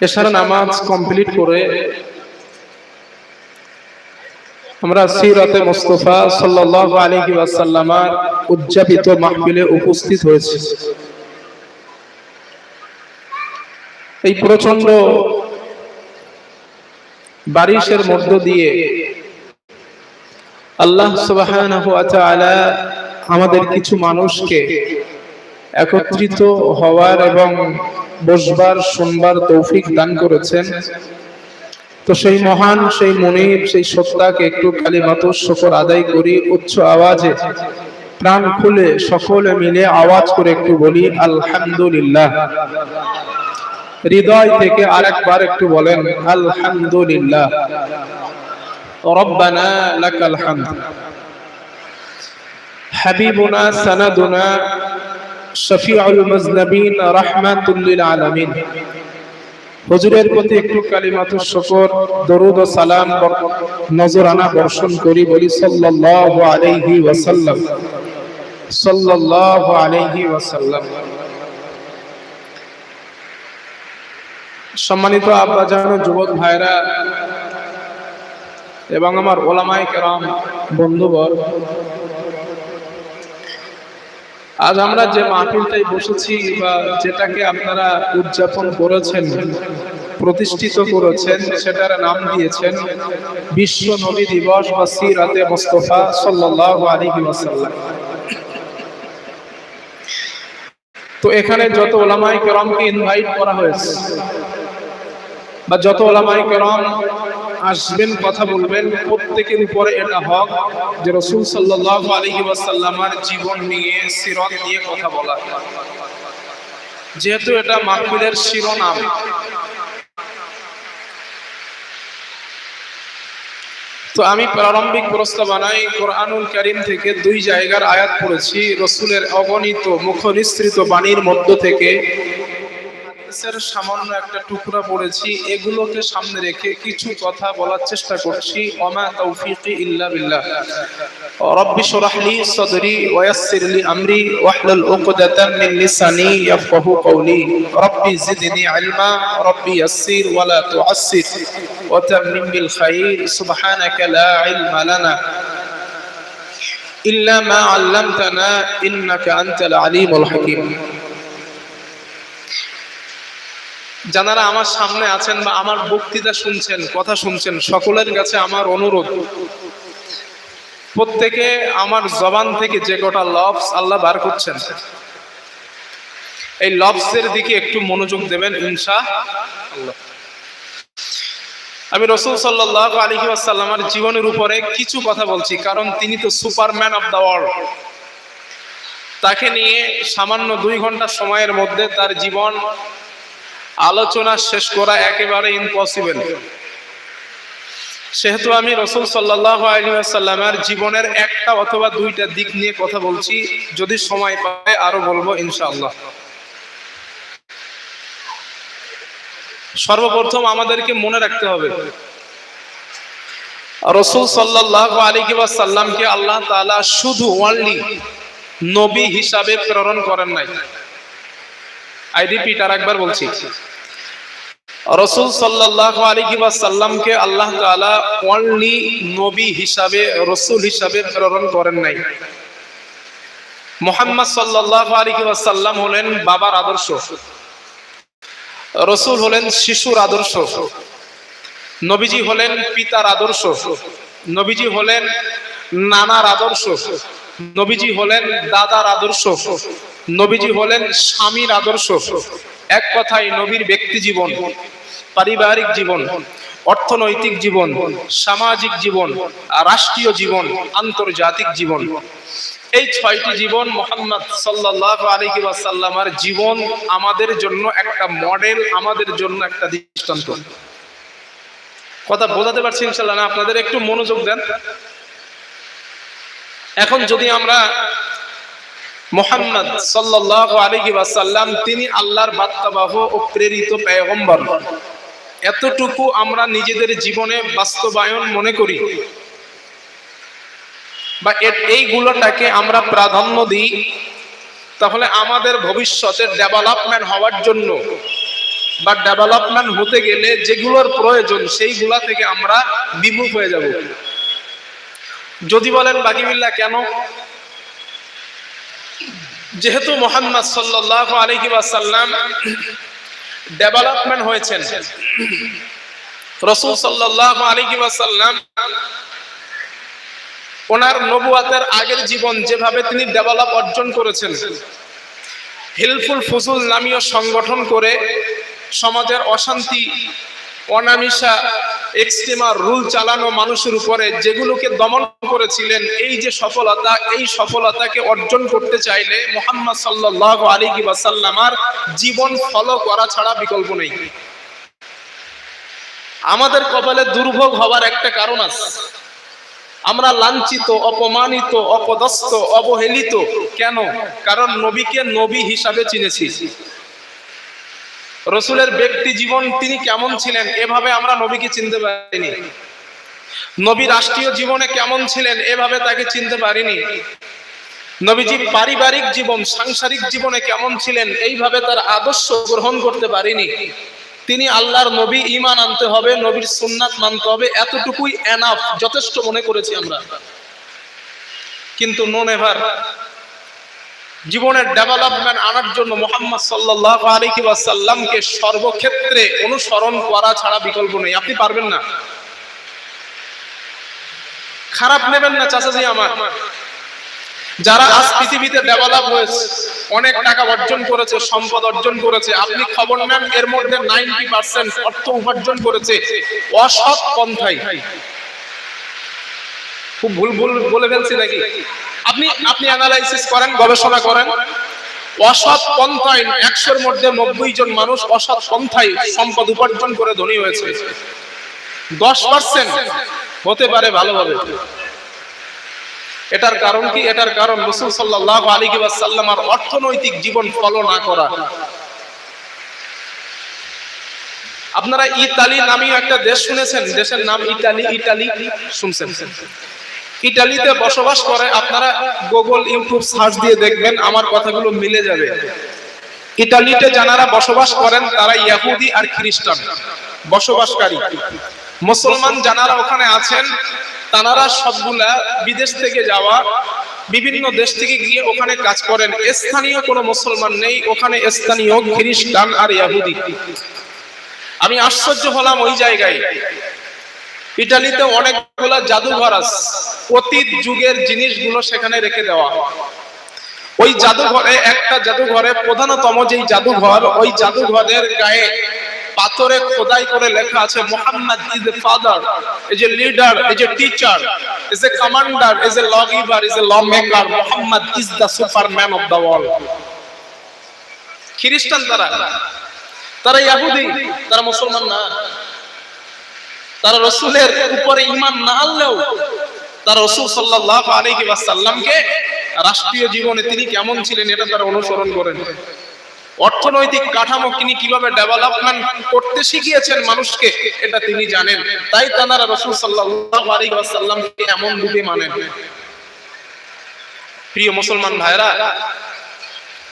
এশার নামাজ কমপ্লিট করে আমরা সিরাতে মুস্তফা সাল্লাল্লাহু আলাইহি ওয়াসাল্লামার উদযাপিত মাহফিলে উপস্থিত হয়েছি। এই প্রচণ্ড বারিশের মধ্য দিয়ে আল্লাহ সুবহানাহু ওয়া তাআলা আমাদের কিছু মানুষকে একত্রিত হওয়ার এবং বসবার, শুনবার তৌফিক দান করেছেন। তো সেই মহান, সেই মনির সেই সত্তাকে একটু কালিমাত শকর আদায় করি, উচ্চ আওয়াজে প্রাণ খুলে সকলে মিলে আওয়াজ করে একটু বলি, আলহামদুলিল্লাহ। হৃদয় থেকে আরেকবার একটু বলেন, আলহামদুলিল্লাহ। রব্বানা লাকাল হামদ। হাবিবুনা সানাদুনা শফিউল মুজনবিন রাহমাতুল লিল আলামিন। হুজুরের প্রতি একটু কালিমাতু শুকর, দরুদ ও সালাম নজরানা বর্ষণ করি বলি সাল্লাল্লাহু আলাইহি ওয়াসাল্লাম। সাল্লাল্লাহু আলাইহি ওয়াসাল্লাম। সম্মানিত আব্বা জানো যুবক ভাইরা এবং আমার ওলামায়ে কেরাম বন্ধুবর আজ আমরা যে মাহফিলটাই বসেছি বা যেটাকে আপনারা উদযাপন করেছেন, প্রতিষ্ঠিত করেছেন, সেটার নাম দিয়েছেন বিশ্ব নবী দিবস বা সিরাতে মুস্তফা সাল্লাল্লাহু আলাইহি ওয়াসাল্লাম। তো এখানে যত ওলামাই কেরামকে ইনভাইট করা হয়েছে বা যত ওলামাই কেরাম আসবেন, কথা বলবেন প্রত্যেকের উপরে এটা হক যে রসুল সাল্লাহ আলহি ওয়াসাল্লামার জীবন নিয়ে, সিরত নিয়ে কথা বলা। যেহেতু এটা মাহফিলের শিরোনাম। তো আমি প্রারম্ভিক প্রস্তাবনায় কোরআনুল করিম থেকে দুই জায়গার আয়াত পড়েছি, রসুলের অগণিত মুখনিসৃত বাণীর মধ্য থেকে। হাদিসের সামান্য একটা টুকরা পড়েছি এগুলোকে সামনে রেখে কিছু কথা বলার চেষ্টা করছি। ওমা তৌফিকি ইল্লা বিল্লাহ। রব্বি শরহ লি সাদরি ওয়া ইয়াসসির লি আমরি ওয়াহলুল উকদাতাম মিন লিসানি ইয়াফকাহু কওলি। রব্বি জিদনি ইলমা, রব্বি ইয়াসসির ওয়া লা তুআসসির। ওয়া তাম্মিম বিল খাইর, সুবহানাকা লা ইলমা লানা। ইল্লা মা 'আল্লামতানা, ইন্নাকা আনতাল আলিমুল হাকীম। যারা আমার সামনে আছেন বা আমার বক্তৃতা শুনছেন, কথা শুনছেন, সকলের কাছে আমার অনুরোধ। প্রত্যেকে আমার জবান থেকে যে কটা লফস আল্লাহ বার করছেন, এই লফসের দিকে একটু মনোযোগ দেবেন ইনশা আল্লাহ আমি রসুল সাল্লাহ আলহি আসাল্লামার জীবনের উপরে কিছু কথা বলছি, কারণ তিনি তো সুপারম্যান অফ দ্য ওয়ার্ল্ড। তাকে নিয়ে সামান্য দুই ঘণ্টা সময়ের মধ্যে তার জীবন আলোচনা শেষ করা একেবারে ইম্পসিবল সেহেতু আমি রসুল সাল্লাহ আলিয়াল্লামের জীবনের একটা অথবা দুইটা দিক নিয়ে কথা বলছি, যদি সময় পায় আরও বলব ইনশাআল্লাহ। সর্বপ্রথম আমাদেরকে মনে রাখতে হবে, রসুল সাল্লাহ আলী সাল্লামকে আল্লাহ তালা শুধু ওয়ানলি নবী হিসাবে প্রেরণ করেন নাই। আই রিপিট আর একবার বলছি রসুল সাল্লাহ সাল্লামকে আল্লাহ তালা অনলি নবী হিসাবে, রসুল হিসাবে প্রেরণ করেন নাই। মোহাম্মদ সাল্লাহ আলিকি সাল্লাম হলেন বাবার আদর্শ। রসুল হলেন শিশুর আদর্শ। নবীজি হলেন পিতার আদর্শ। নবীজি হলেন নানার আদর্শ। নবীজি হলেন দাদার আদর্শ। নবীজি হলেন স্বামীর আদর্শ। এক কথায় নবীর ব্যক্তি জীবন। পারিবারিক জীবন, অর্থনৈতিক জীবন, সামাজিক জীবন রাষ্ট্রীয় জীবন, আন্তর্জাতিক জীবন। এই ছয়টি জীবন মোহাম্মদ সাল্লাহ আলহি ওয়াসাল্লামার জীবন আমাদের জন্য একটা মডেল, আমাদের জন্য একটা দৃষ্টান্ত। কথা বোঝাতে পারছি ইনশাল্লাহ না, আপনাদের একটু মনোযোগ দেন। এখন যদি আমরা মোহাম্মদ সাল্লাহ আলহি ওয়াসাল্লাম, তিনি আল্লাহর বার্তাবাহ ও প্রেরিত পেগম্বর। এতটুকু আমরা নিজেদের জীবনে বাস্তবায়ন মনে করি বা এইগুলোটাকে আমরা প্রাধান্য দিই, তাহলে আমাদের ভবিষ্যতে ডেভেলপমেন্ট হওয়ার জন্য বা ডেভেলপমেন্ট হতে গেলে যেগুলোর প্রয়োজন সেইগুলা থেকে আমরা বিমুখ হয়ে যাব। যদি বলেন বাকিবিল্লা কেন? যেহেতু মোহাম্মদ সাল্লাহ আলহি ওয়াসাল্লাম ডেভেলপমেন্ট হয়েছেন। রসুল সাল্লাহ আলী ওয়াসাল্লাম ওনার নবুয়াতের আগের জীবন যেভাবে তিনি ডেভেলপ অর্জন করেছেন হেল্পফুল ফুজুল নামীয় সংগঠন করে সমাজের অশান্তি অনামিশা এক্সট্রিমার রুল চালানো মানুষের উপরে যেগুলোকে দমন করেছিলেন, এই যে সফলতা, এই সফলতাকে অর্জন করতে চাইলে মোহাম্মদ সাল্লাহ আলী ওয়াসাল্লামার জীবন ফলো করা ছাড়া বিকল্প নেই। আমাদের কপালে দুর্ভোগ হওয়ার একটা কারণ আছে। আমরা লাঞ্ছিত, অপমানিত, অপদস্থ, অবহেলিত। কেন? কারণ নবীকে নবী হিসাবে চিনেছি। রসুলের ব্যক্তি জীবন তিনি কেমন ছিলেন? এভাবে আমরা নবীকে চিনতে পারিনি। নবী রাষ্ট্রীয় জীবনে কেমন ছিলেন? এভাবে তাকে চিনতে পারিনি। নবীজি পারিবারিক জীবন, সাংসারিক জীবনে কেমন ছিলেন? এইভাবে তার আদর্শ গ্রহণ করতে পারিনি। তিনি আল্লাহর নবী ইমান আনতে হবে, নবীর সুন্নাত মানতে হবে, এতটুকুই এনাফ যথেষ্ট মনে করেছি আমরা। কিন্তু নন এভার জীবনের ডেভেলপমেন্ট আনার জন্য মোহাম্মদ সাল্লাহ আলিকি ওয়াসাল্লামকে সর্বক্ষেত্রে অনুসরণ করা ছাড়া বিকল্প নেই। আপনি পারবেন না। খারাপ নেবেন না চাচাজি আমার। যারা আজ পৃথিবীতে ডেভেলপ হয়েছে, অনেক টাকা অর্জন করেছে, সম্পদ অর্জন করেছে, আপনি খবর নেন, এর মধ্যে নাইনটি পার্সেন্ট অর্থ উপার্জন করেছে। অসৎ পন্থায়। খুব ভুল ভুল বলে ফেলছি নাকি? আপনি আপনি অ্যানালাইসিস করেন, গবেষণা করেন। অসৎ পন্থায় একশোর মধ্যে নব্বই জন মানুষ অসৎ পন্থায় সম্পদ উপার্জন করে ধনী হয়েছে। দশ পার্সেন্ট হতে পারে ভালোভাবে। এটার কারণ কি? এটার কারণ রসুল সাল্লাহ আলী সাল্লামার অর্থনৈতিক জীবন ফলো না করা। আপনারা ইতালি নামীয় একটা দেশ শুনেছেন? দেশের নাম ইতালি ইতালি শুনছেন? ইটালিতে বসবাস করে, আপনারা গুগল ইউটিউব সার্চ দিয়ে দেখবেন, আমার কথাগুলো মিলে যাবে। ইটালিতে যারা বসবাস করেন, তারা ইয়াহুদি আর খ্রিস্টান বসবাসকারী। মুসলমান যারা ওখানে আছেন, তারা সবগুলা বিদেশ থেকে যাওয়া, বিভিন্ন দেশ থেকে গিয়ে ওখানে কাজ করেন। স্থানীয় কোনো মুসলমান নেই, ওখানে স্থানীয় খ্রিস্টান আর ইয়াহুদি আমি আশ্চর্য হলাম ওই জায়গায়। ইটালিতে অনেকগুলো জাদুঘর আছে। অতীত যুগের জিনিসগুলো সেখানে রেখে দেওয়া ওই জাদুঘরে, একটা জাদুঘরে, প্রধানতম যেই জাদুঘর, ওই জাদুঘরের গায়ে পাথরে খোদাই করে লেখা আছে, Muhammad is a father, is a leader, is a teacher, is a commander, is a law is a law maker Muhammad is the superman of the world. খ্রিস্টান তারা তারা ইয়াহুদি, তারা মুসলমান না। তারা রসুলের উপরে ইমান না আনলেও তারা রসুল সাল্লাহ আলহি ওয়াসাল্লামকে রাষ্ট্রীয় জীবনে তিনি কেমন ছিলেন এটা তারা অনুসরণ করেন। অর্থনৈতিক কাঠামো তিনি কীভাবে ডেভেলপমেন্ট করতে শিখিয়েছেন মানুষকে, এটা তিনি জানেন। তাই তারা রসুল সাল্লাহ এমন রূপে মানেন। প্রিয় মুসলমান ভাইরা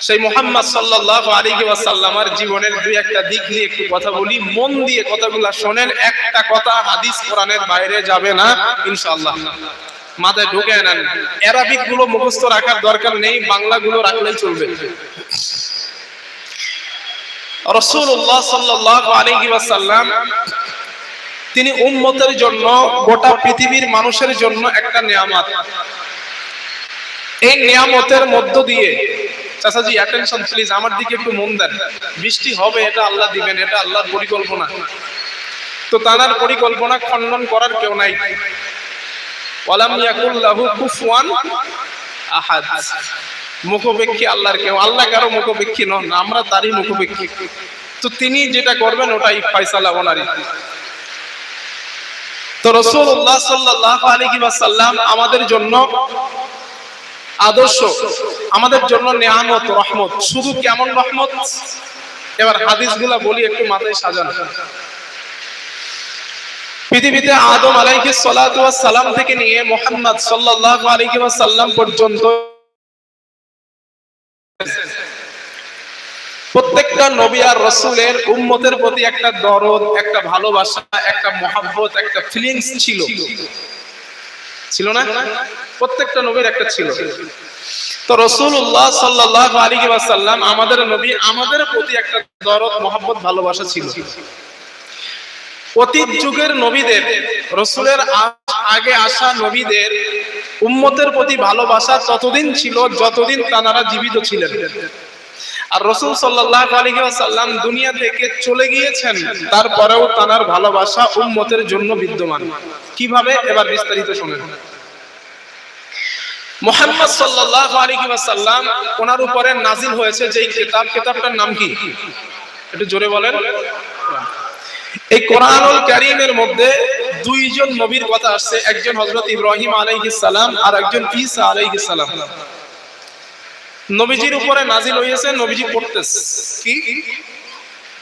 সেই মোহাম্মদ সাল্লাহ আলিহি ওয়াসাল্লামার জীবনের দুই একটা দিক নিয়ে একটু কথা বলি, মন দিয়ে কথাগুলা শোনেন, একটা কথা হাদিস কোরআনের বাইরে যাবে না, ইনশাআল্লাহ। মাথায় ঢুকে নেন, অ্যারাবিকগুলো মুখস্থ রাখার দরকার নেই, বাংলা গুলো রাখলেই চলবে। রসুল্লাহ সাল্লাহ আলিহি ওয়াসাল্লাম, তিনি উম্মতের জন্য, গোটা পৃথিবীর মানুষের জন্য একটা নিয়ামত। এই নিয়ামতের মধ্য দিয়ে চাচাজি অ্যাটেনশন প্লিজ আমার দিকে একটু মন দেন। বৃষ্টি হবে, এটা আল্লাহ দিবেন, এটা আল্লাহর পরিকল্পনা। তো তার পরিকল্পনা খণ্ডন করার কেউ নাই। ওয়ালাম ইয়াকুল্লাহু কুফুয়ান আহাদ। মুখোপেক্ষী আল্লাহর কেউ, আল্লাহ কারও মুখোপেক্ষী নন, আমরা তারই মুখোপেক্ষী। তো তিনি যেটা করবেন, ওটাই ফয়সালা ওনারই। তো রসুল্লাহ সাল্লাহ আলাইহি ওয়াসাল্লাম আমাদের জন্য আদর্শ। আমাদের জন্য নেয়ামত রহমত। শুধু কেমন রহমত? এবার হাদিসগুলা বলি একটু মাথায় সাজানো। পৃথিবীতে আদম ওয়াস সালাম থেকে নিয়ে মুহাম্মদ সাল্লাল্লাহু আলাইহি ওয়াসাল্লাম পর্যন্ত প্রত্যেকটা নবী আর রসুলের উম্মতের প্রতি একটা দরদ একটা ভালোবাসা একটা মহাব্বত একটা ফিলিংস ছিল। ছিল না? প্রত্যেকটা নবীর একটা ছিল। তো রসুল্লাহ সাল্লাহ আলী ওয়াসাল্লাম আমাদের নবী আমাদের প্রতি একটা দরদ মহাব্বত ভালোবাসা ছিল। অতীত যুগের নবীদের রসুলের আগে আসা নবীদের উম্মতের প্রতি ভালোবাসা ততদিন ছিল যতদিন তানারা জীবিত ছিলেন। আর রসুল সাল্লাহ আলহিহাসাল্লাম দুনিয়া থেকে চলে গিয়েছেন, তারপরেও তানার ভালোবাসা উম্মতের জন্য বিদ্যমান। কীভাবে? এবার বিস্তারিত শোনেন। মোহাম্মদ সাল্লাহ আলহিহাসাল্লাম ওনার উপরে নাজিল হয়েছে যেই কিতাব। কিতাবটার নাম কি? একটু জোরে বলেন। এই কোরআনুল কারীমের মধ্যে দুইজন নবীর কথা আসছে, একজন হযরত ইব্রাহিম আলাইহিস সালাম আর একজন ঈসা আলাইহিস সালাম। নবীজির উপরে নাজিল হয়েছে নবীজি পড়তেছে। কি?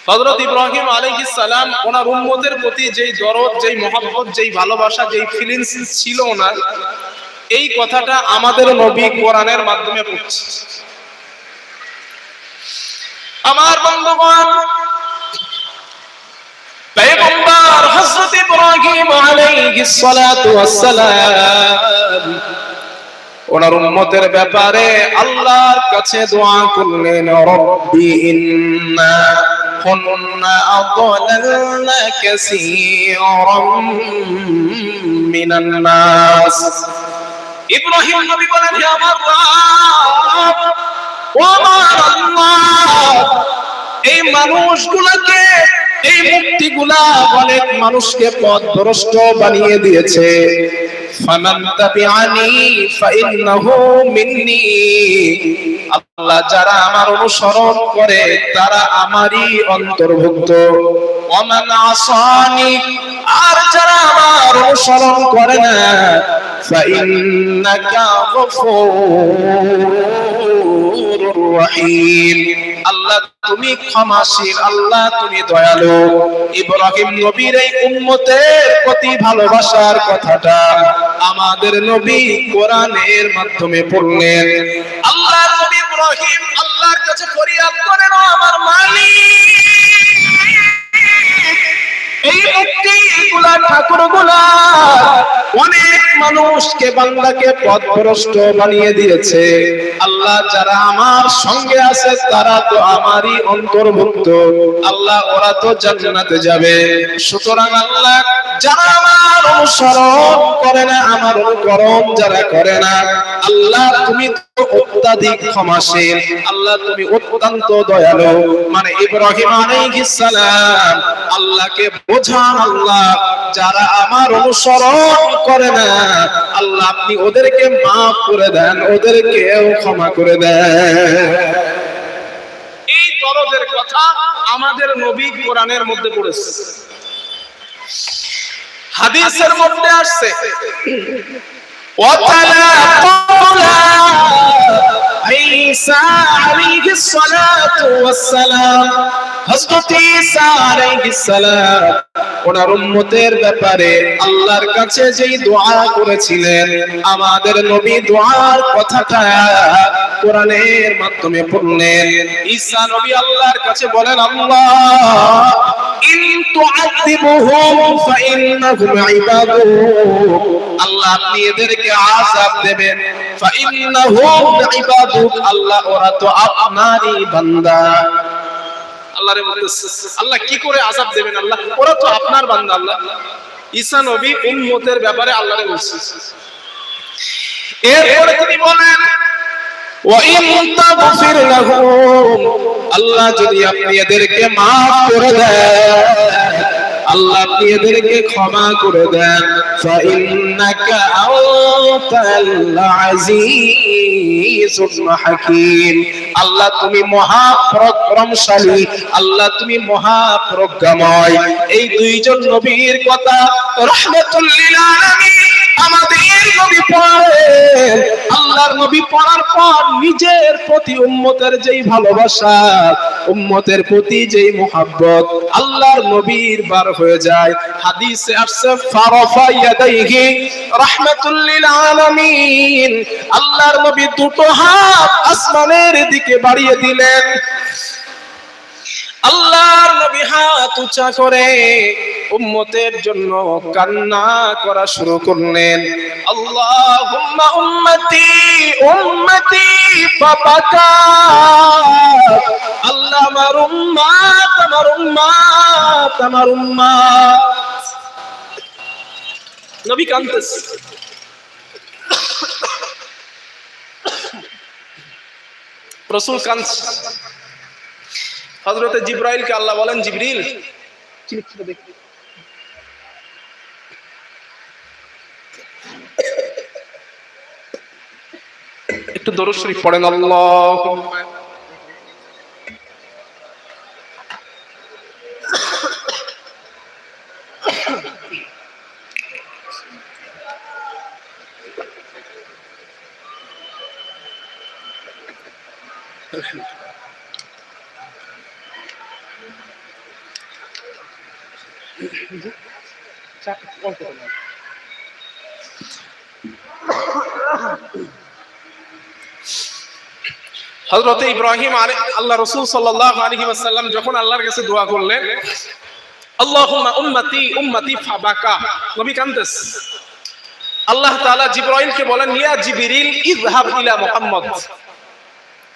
হযরত ইব্রাহিম আলাইহিস সালাম ওনার উম্মতের প্রতি যেই দরদ যেই মহব্বত যেই ভালোবাসা যেই ফিলিংস ছিল ওনার এই কথাটা আমাদের নবী কোরআনের মাধ্যমে পড়ছে। আমার বন্ধুগণ পেগম্বর হযরত ইব্রাহিম আলাইহিস সালাতু ওয়াস সালাম ওনার উম্মতের ব্যাপারে আল্লাহর কাছে দোয়া করলেন, রব্বি ইন্না কুন্না আদলালনা কাসীরাম মিনান নাস। ইব্রাহিম নবী বলেন, হে আমার রব, ও আমার আল্লাহ, এই মানুষগুলোকে, এই মূর্তিগুলা অনেক মানুষকে পথ ভ্রষ্ট বানিয়ে দিয়েছে। আল্লাহ যারা আমার অনুসরণ করে তারা আমারই অন্তর্ভুক্ত। আর যারা আমার অনুসরণ করে না গফুরুর রহিম। আল্লাহ তুমি ক্ষমাশীল, আল্লাহ তুমি দয়ালু। ইব্রাহিম নবীর এই উম্মতের প্রতি ভালোবাসার কথাটা আমাদের নবী কোরআনের মাধ্যমে পড়লেন আল্লাহ নবী ইব্রাহিম, আল্লাহর কাছে ফরিয়াদ করেন আমার মালিক। এই মূর্তিগুলা ঠাকুরগুলা অনেক মানুষকে বাংলাকে পথভ্রষ্ট বানিয়ে দিয়েছে। আল্লাহ যারা আমার সঙ্গে আছে, তারা তো আমারই অন্তর্ভুক্ত। আল্লাহ, ওরা তো জান্নাতে যাবে। সুতরাং আল্লাহ, যারা আমার অনুসরণ করে না, আমার অনুকরণ যারা করে না, আল্লাহ, তুমি অত্যাধিক ক্ষমাশীল। আল্লাহ, তুমি অত্যন্ত দয়ালু। মানে ইব্রাহিম আলাইহিস সালাম, আল্লাহকে বোঝান আল্লাহ, যারা আমার অনুসরণ করে না আল্লাহ, আপনি ওদেরকে মাফ করে দেন, ওদেরকেও ক্ষমা করে দেন। এই দরদের কথা আমাদের নবী কোরআনের মধ্যে পড়েছে। হাদিসের মধ্যে আসছে ওয়াতালা ঈসা আলাইহিস সালাতু ওয়াস সালাম হযরত ঈসা আলাইহিস ওনার উম্মতের ব্যাপারে আল্লাহর কাছে যেই দোয়া করেছিলেন, আমাদের নবী দোয়ার কথাটা কোরআনের মাধ্যমে পড়লেন। ঈসা নবী আল্লাহর কাছে বলেন, আল্লাহ, ইন তুআযিবুহুম ফাইন্নাহুম ইবাদুক আল্লাহ আপনি এদেরকে আযাব দেবেন। ফাইন্নাহুম ইবাদুক মাহবুব আল্লাহ ওরা তো আপনারই বান্দা। আল্লাহরে বলতেছে আল্লাহ কি করে আজাব দেবেন আল্লাহ? ওরা তো আপনার বান্দা আল্লাহ। ঈসা নবী উম্মতের ব্যাপারে আল্লাহরে বলছে। এরপরে তিনি বলেন আল্লাহ যদি আপনি এদেরকে মাফ করে দেয় আল্লাহ আপনি এদেরকে ক্ষমা করে দেন فَإِنَّكَ أَنْتَ الْعَزِيزُ الْحَكِيمُ আল্লাহ তুমি মহা পরাক্রমশালী আল্লাহ তুমি মহা প্রজ্ঞাময় এই দুইজন নবীর কথা রহমাতুল লিল আলামিন আমাদের নবী পড়েন আল্লাহর নবী পড়ার পর নিজের প্রতি উম্মতের যেই ভালোবাসা, উম্মতের প্রতি যেই মোহাব্বত আল্লাহর নবীর বার হয়ে যায়। হাদিসে আসছে, ফারাফা ইয়াদাইহি রাহমাতুল লিল আল্লাহর নবী দুটো হাত আসমানের দিকে বাড়িয়ে দিলেন। আল্লাহর নবী হাত উঁচা করে উম্মতের জন্য কান্না করা শুরু করলেন। আল্লাহুম্মা উম্মতি উম্মতি ফাবাকা আল্লাহ আমার উম্মাত আমার উম্মাত আমার উম্মাত। নবী কান্দেছে রসুল কান্দ হজরতে জিব্রাইলকে আল্লাহ বলেন জিবরিল একটু দরুদ শরীফ পড়েন আল্লাহ হজরত ইব্রাহিম আলে- আল্লাহ রসুল সাল্লাহ আলহি আসাল্লাম যখন আল্লাহর কাছে দোয়া করলেন, আল্লাহুম্মা উম্মতি উম্মতি ফাবাকা। নবী কান্দেস আল্লাহ তাআলা জিব্রাইলকে বলেন, ইয়া জিবরিল, ইযহাব ইলা মুহাম্মদ।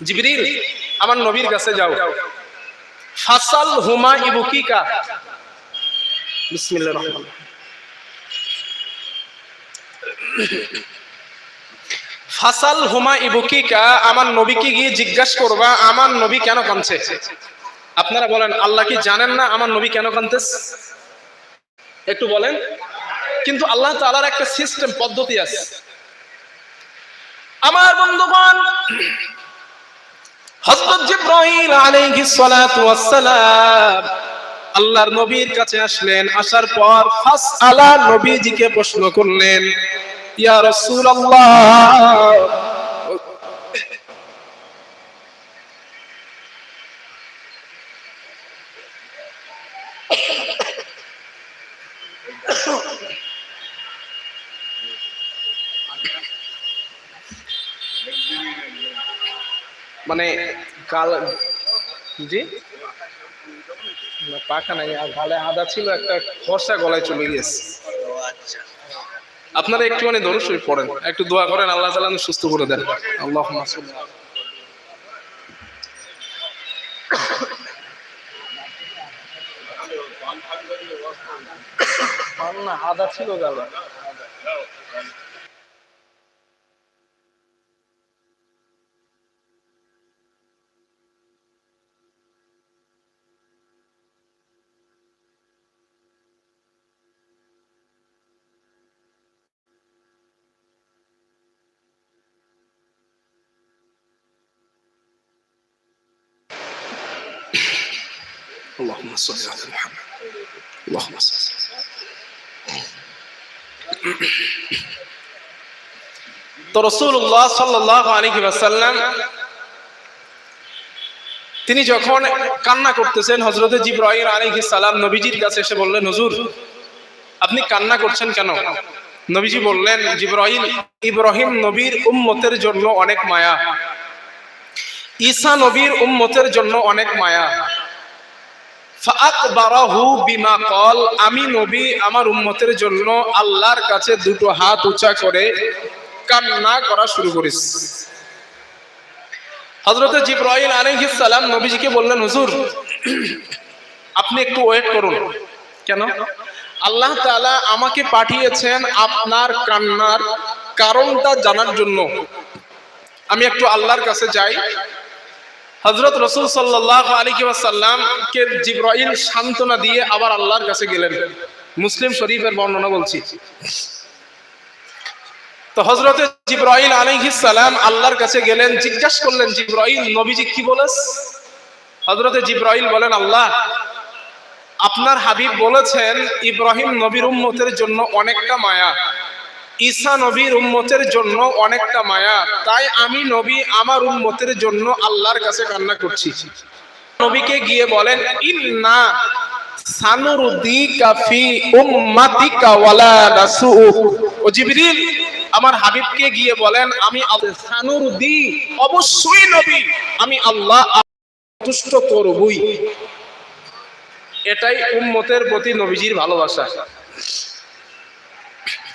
জিবরিল, আমার নবীর কাছে যাও। ফাসাল হুমা ইবুকিকা। বিসমিল্লাহির রহমানির রহিম। ফাসাল হুমা ইবুকিকা, আমার নবীকে গিয়ে জিজ্ঞাসা করবা, আমার নবী কেন কাঁদছে? আপনারা বলেন, আল্লাহ কি জানেন না আমার নবী কেন কাঁদতেস একটু বলেন। কিন্তু আল্লাহ তাআলার একটা সিস্টেম পদ্ধতি আছে। আমার বন্ধুগণ, হযরত জিবরাইল আলাইহিস সালাতু ওয়াস সালাম আল্লাহর নবীর কাছে আসলেন, আসার পর ফাস আলা নবীজিকে প্রশ্ন করলেন মানে কাল জি? পাখা নাই আর গালে আদা ছিল একটা খসা গলায় চলে গিয়েছে। আপনারা একটু মানে ধরুন শরীফ পড়েন। একটু দোয়া করেন, আল্লাহ তালা সুস্থ করে দেন। আল্লাহ আদা ছিল গালে اللهم صل على محمد اللهم صل তো রসুল্লাহ সাল্লাহ আলহি আসাল্লাম তিনি যখন কান্না করতেছেন হজরত জিব্রাহিম আলহি সালাম নবীজির কাছে এসে বললেন হুজুর আপনি কান্না করছেন কেন নবীজি বললেন জিব্রাহিম ইব্রাহিম নবীর উম্মতের জন্য অনেক মায়া ঈসা নবীর উম্মতের জন্য অনেক মায়া ফাআকবারাহু বিমা কল আমি নবী আমার উম্মতের জন্য আল্লাহর কাছে দুটো হাত উঁচা করে কান্না করা শুরু করিস হযরত জিব্রাইল আলাইহিস সালাম নবীজিকে বললেন, হুজুর, আপনি একটু ওয়েট করুন। কেন? আল্লাহ তাআলা আমাকে পাঠিয়েছেন আপনার কান্নার কারণটা জানার জন্য। আমি একটু আল্লাহর কাছে যাই। হজরত রসুল সাল্লাহ আলী কে জিব্রাইল সান্ত্বনা দিয়ে আবার আল্লাহর কাছে গেলেন। মুসলিম শরীফের বর্ণনা বলছি। তো হজরতে জিব্রাইল সালাম আল্লাহর কাছে গেলেন, জিজ্ঞাসা করলেন, জিব্রাইল, নবীজি কি বলেস হজরতে জিব্রাইল বলেন, আল্লাহ, আপনার হাবিব বলেছেন, ইব্রাহিম নবীর উম্মতের জন্য অনেকটা মায়া। ঈসা নবীর উম্মতের জন্য অনেকটা মায়া। তাই আমি নবী আমার উম্মতের জন্য আল্লাহর কাছে কান্না করছি। নবীকে গিয়ে বলেন, ইন্না আমার হাবিবকে গিয়ে বলেন, আমি সানুরুদি অবশ্যই নবী। আমি আল্লাহ তুষ্ট করবই। এটাই উম্মতের প্রতি নবীজির ভালোবাসা।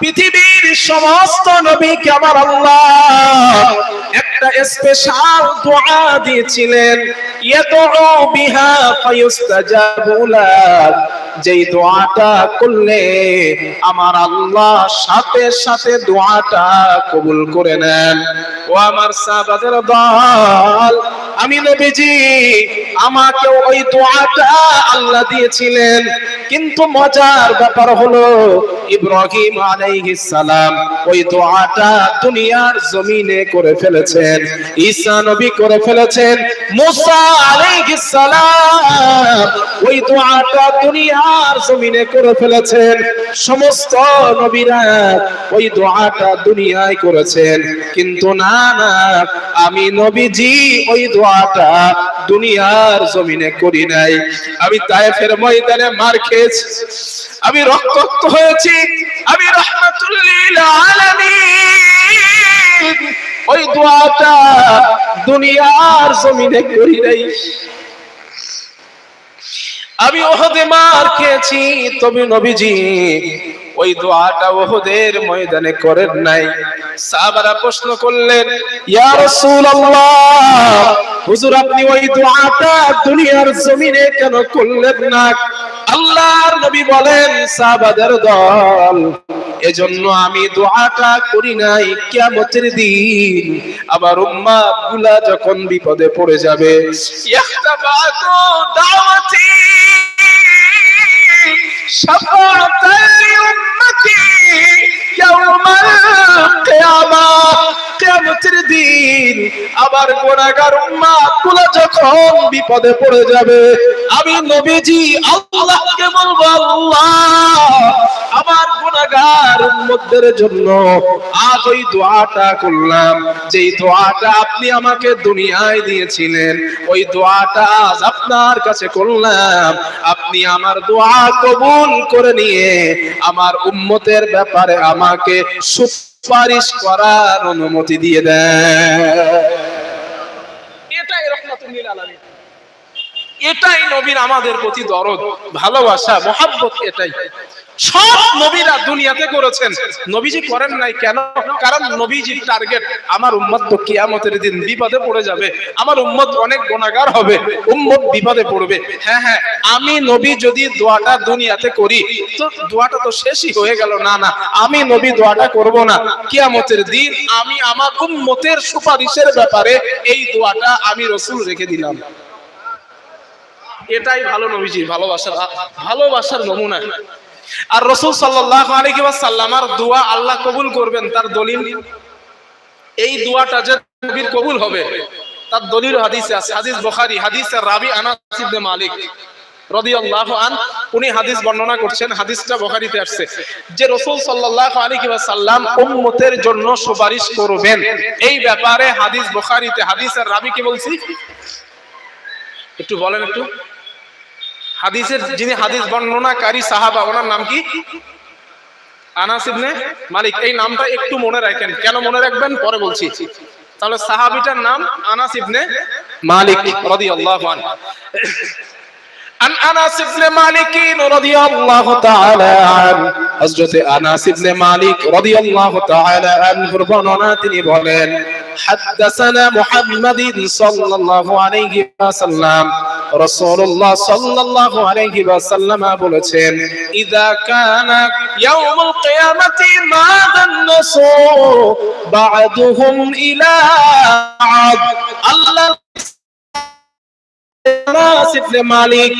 পৃথিবীর সমস্ত নবীকে আমার আল্লাহ একটা স্পেশাল দোয়া দিয়েছিলেন, ইয়াদউ বিহা যেই দোয়াটা করলে আমার আল্লাহ সাথে সাথে দোয়াটা কবুল করে নেন। ও আমার সাহাবাদের দল, আমি নবীজি, আমাকে ওই দোয়াটা আল্লাহ দিয়েছিলেন, কিন্তু মজার ব্যাপার হলো, ইব্রাহিম আলাইহিস সালাম ওই দোয়াটা দুনিয়ার জমিনে করে ফেলেছেন, ঈসা নবী করে ফেলেছেন, মুসা আলাইহিস সালাম ওই দোয়াটা দুনিয়ার জমিনে করে ফেলেছেন, সমস্ত নবীরা ওই দোয়াটা দুনিয়ায় করেছেন। কিন্তু না না, আমি নবীজি ওই দোয়াটা দুনিয়ার জমিনে করি নাই। আমি তায়েফের ময়দানে মার খেয়েছি। আমি রক্তাক্ত হয়েছি। আমি রহমাতুল্লিল আলামিন। ওই দোয়াটা দুনিয়ার জমিনে করি নাই। আমি ওহদে মার খেয়েছি। তবে নবীজি ওই দোয়াটা ওহদের ময়দানে করেন নাই। সাহাবারা প্রশ্ন করলেন, ইয়া রাসূলুল্লাহ, হুজুর আপনি ওই দোয়াটা দুনিয়ার জমিনে কেন করলেন না? আল্লাহর নবী বলেন, সাহাবাদের দল, এজন্য আমি দোয়াটা করি নাই, কিয়ামতের দিন আবার উম্মাহগুলা যখন বিপদে পড়ে যাবে। ইয়াহতাবাতু দাওয়াতি শাফাআতাল লিউম্মতি ইয়াউমাল কিয়ামা কিয়ামতের দিন আবার গুনাহগার উম্মাতগুলা যখন বিপদে পড়ে যাবে আমি নবীজি, আল্লাহকে বলব, আল্লাহ, আমার গুনাহগার উম্মতদের জন্য আজ ওই দোয়াটা করলাম। যেই দোয়াটা আপনি আমাকে দুনিয়ায় দিয়েছিলেন, ওই দোয়াটা আজ আপনার কাছে করলাম। আপনি আমার দোয়া কবুল করে নিয়ে আমার উম্মতের ব্যাপারে আমাকে সুপারিশ করার অনুমতি দিয়ে দেন। এটাই রহমাতুল্লিল আলামিন। এটাই নবীর আমাদের প্রতি দরদ, ভালোবাসা, মহাব্বত এটাই। সব নবীরা দুনিয়াতে করেছেন। নবীজি করেন নাই কেন? কারণ নবীজির টার্গেট, আমার উম্মত তো কিয়ামতের দিন বিপদে পড়ে যাবে। আমার উম্মত অনেক গুনাহগার হবে, উম্মত বিপদে পড়বে। হ্যাঁ হ্যাঁ আমি নবী যদি দোয়াটা দুনিয়াতে করি, তো দোয়াটা তো শেষই হয়ে গেল। না না, আমি নবী দোয়াটা করব না। কিয়ামতের দিন আমি আমার উম্মতের সুপারিশের ব্যাপারে এই দোয়াটা আমি রসুল রেখে দিলাম। এটাই ভালো নবীজির ভালোবাসার ভালোবাসার নমুনা। আর রসুল ওয়াসাল্লামার দোয়া আল্লাহ কবুল করবেন, তার দলিল, এই দোয়াটা যে নবীর কবুল হবে, তার দলিল হাদিসে আছে, হাদিস বুখারী হাদিসের রাবি মালিক হাদিস হাদিস হাদিসের রাবি কি বলছি? একটু বলেন একটু। হাদিসের যিনি হাদিস বর্ণনাকারী সাহাবা, ওনার নাম কি? আনাস ইবনে মালিক। এই নামটা একটু মনে রাখেন। কেন মনে রাখবেন? পরে বলছি। তাহলে সাহাবিটার নাম আনাস ইবনে মালিক, রাদিয়াল্লাহু আনহু। عن انس بن مالك رضي الله تعالى عنه হযরত আনাস ইবনে মালিক রাদিয়াল্লাহু তাআলা আনহুর বর্ণনা তিনি বলেন حدثنا محمد صلى الله عليه وسلم রাসূলুল্লাহ সাল্লাল্লাহু আলাইহি ওয়াসাল্লাম বলেছেন ইযা কানা ইয়াউমুল কিয়ামাতি মাদান নাসু বা'দুহুম ইলা আদ আল্লাহ আনাস ইবনে মালিক